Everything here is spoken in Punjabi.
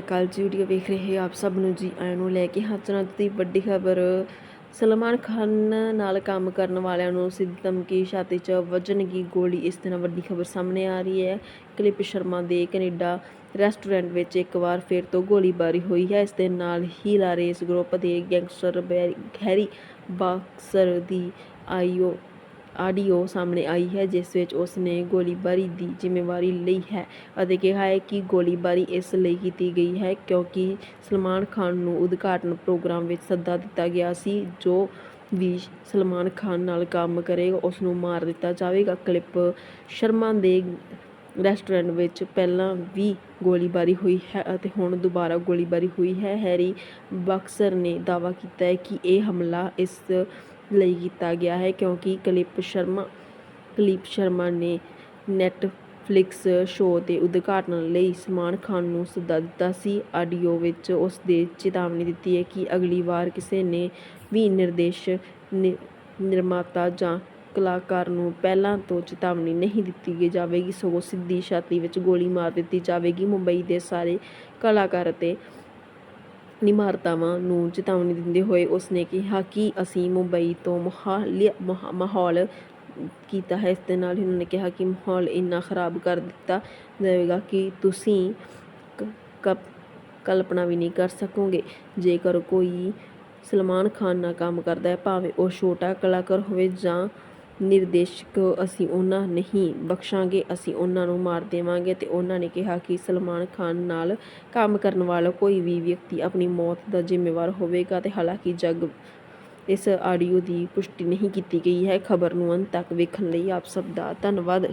ਅਕਾਲ ਜੀ ਵੀਡੀਓ ਵੇਖ ਰਹੇ ਆਪ ਸਭ ਨੂੰ ਜੀ ਆਇਆਂ ਨੂੰ ਲੈ ਕੇ ਹਾਜ਼ਰਾਂ ਦੀ ਵੱਡੀ ਖਬਰ। ਸਲਮਾਨ ਖਾਨ ਨਾਲ ਕੰਮ ਕਰਨ ਵਾਲਿਆਂ ਨੂੰ ਸਿੱਧੀ ਧਮਕੀ, ਛਾਤੀ 'ਚ ਵੱਜਣਗੀ ਗੋਲੀ, ਇਸ ਤਰ੍ਹਾਂ ਵੱਡੀ ਖਬਰ ਸਾਹਮਣੇ ਆ ਰਹੀ ਹੈ। ਕਲਿਪ ਸ਼ਰਮਾ ਦੇ ਕੈਨੇਡਾ ਰੈਸਟੋਰੈਂਟ ਵਿੱਚ ਇੱਕ ਵਾਰ ਫਿਰ ਤੋਂ ਗੋਲੀਬਾਰੀ ਹੋਈ ਹੈ। ਇਸ ਦੇ ਨਾਲ ਹੀ ਲਾਰੇਸ ਗਰੁੱਪ ਦੇ ਗੈਂਗਸਟਰ ਬੈ- ਹੈਰੀ ਬਾਕਸਰ ਦੀ ਆਈਓ ਆਡੀਓ ਸਾਹਮਣੇ ਆਈ ਹੈ, ਜਿਸ ਵਿੱਚ ਉਸ ਨੇ ਗੋਲੀਬਾਰੀ ਦੀ ਜ਼ਿੰਮੇਵਾਰੀ ਲਈ ਹੈ ਅਤੇ ਕਿਹਾ ਹੈ ਕਿ ਗੋਲੀਬਾਰੀ ਇਸ ਲਈ ਕੀਤੀ ਗਈ ਹੈ ਕਿਉਂਕਿ ਸਲਮਾਨ ਖਾਨ ਨੂੰ ਉਦਘਾਟਨ ਪ੍ਰੋਗਰਾਮ ਵਿੱਚ ਸੱਦਾ ਦਿੱਤਾ ਗਿਆ ਸੀ। ਜੋ ਵੀ ਸਲਮਾਨ ਖਾਨ ਨਾਲ ਕੰਮ ਕਰੇਗਾ ਉਸ ਨੂੰ ਮਾਰ ਦਿੱਤਾ ਜਾਵੇਗਾ। ਕਲਿੱਪ ਸ਼ਰਮਾ ਦੇ ਰੈਸਟੋਰੈਂਟ ਵਿੱਚ ਪਹਿਲਾਂ ਵੀ ਗੋਲੀਬਾਰੀ ਹੋਈ ਹੈ ਅਤੇ ਹੁਣ ਦੁਬਾਰਾ ਗੋਲੀਬਾਰੀ ਹੋਈ ਹੈ। ਹੈਰੀ ਬਕਸਰ ਨੇ ਦਾਅਵਾ ਕੀਤਾ ਹੈ ਕਿ ਇਹ ਹਮਲਾ ਇਸ ਲਈ ਕੀਤਾ ਗਿਆ ਹੈ ਕਿਉਂਕਿ ਕਲਿਪ ਸ਼ਰਮਾ ਕਲਿਪ ਸ਼ਰਮਾ ਨੇ ਨੈੱਟਫਲਿਕਸ ਸ਼ੋਅ ਦੇ ਉਦਘਾਟਨ ਲਈ ਸਲਮਾਨ ਖਾਨ ਨੂੰ ਸੱਦਾ ਦਿੱਤਾ ਸੀ। ਆਡੀਓ ਵਿੱਚ ਉਸ ਦੇ ਚੇਤਾਵਨੀ ਦਿੱਤੀ ਹੈ ਕਿ ਅਗਲੀ ਵਾਰ ਕਿਸੇ ਨੇ ਵੀ ਨਿਰਦੇਸ਼ ਨਿ- ਨਿਰਮਾਤਾ ਜਾਂ ਕਲਾਕਾਰ ਨੂੰ ਪਹਿਲਾਂ ਤੋਂ ਚੇਤਾਵਨੀ ਨਹੀਂ ਦਿੱਤੀ ਜਾਵੇਗੀ। ਸਗੋਂ ਸਿੱਧੀ ਛਾਤੀ ਵਿੱਚ ਗੋਲੀ ਮਾਰ ਦਿੱਤੀ ਜਾਵੇਗੀ। ਮੁੰਬਈ ਦੇ ਸਾਰੇ ਕਲਾਕਾਰ ਅਤੇ ਨਿਮਾਰਤਾਵਾਂ ਨੂੰ ਚੇਤਾਵਨੀ ਦਿੰਦੇ ਹੋਏ ਉਸਨੇ ਕਿਹਾ ਕਿ ਅਸੀਂ ਮੁੰਬਈ ਤੋਂ ਮਾਹੌਲ, ਮਾਹ- ਮਾਹੌਲ ਕੀਤਾ ਹੈ। ਇਸ ਦੇ ਨਾਲ ਹੀ ਉਹਨਾਂ ਨੇ ਕਿਹਾ ਕਿ ਮਾਹੌਲ ਇੰਨਾ ਖਰਾਬ ਕਰ ਦਿੱਤਾ ਜਾਵੇਗਾ ਕਿ ਤੁਸੀਂ ਕ- ਕਪ- ਕਲਪਨਾ ਵੀ ਨਹੀਂ ਕਰ ਸਕੋਗੇ। ਜੇਕਰ ਕੋਈ ਸਲਮਾਨ ਖਾਨ ਨਾਲ ਕੰਮ ਕਰਦਾ ਹੈ, ਭਾਵੇਂ ਉਹ ਛੋਟਾ ਕਲਾਕਾਰ ਹੋਵੇ ਜਾਂ ਨਿਰਦੇਸ਼ਕ ਅਸੀਂ ਉਹਨਾਂ ਨਹੀਂ ਬਖਸ਼ਾਂਗੇ, ਅਸੀਂ ਉਹਨਾਂ ਨੂੰ ਮਾਰ ਦੇਵਾਂਗੇ ਤੇ ਉਹਨਾਂ ਨੇ ਕਿਹਾ ਕਿ ਸਲਮਾਨ ਖਾਨ ਨਾਲ ਕੰਮ ਕਰਨ ਵਾਲਾ ਕੋਈ ਵੀ ਵਿਅਕਤੀ ਆਪਣੀ ਮੌਤ ਦਾ ਜ਼ਿੰਮੇਵਾਰ ਹੋਵੇਗਾ ਤੇ ਹਾਲਾਂਕਿ ਜੱਗ ਇਸ ਆਡੀਓ ਦੀ ਪੁਸ਼ਟੀ ਨਹੀਂ ਕੀਤੀ ਗਈ ਹੈ। ਖਬਰ ਨੂੰ ਅੰਤ ਤੱਕ ਵੇਖਣ ਲਈ ਆਪ ਸਭ ਦਾ ਧੰਨਵਾਦ।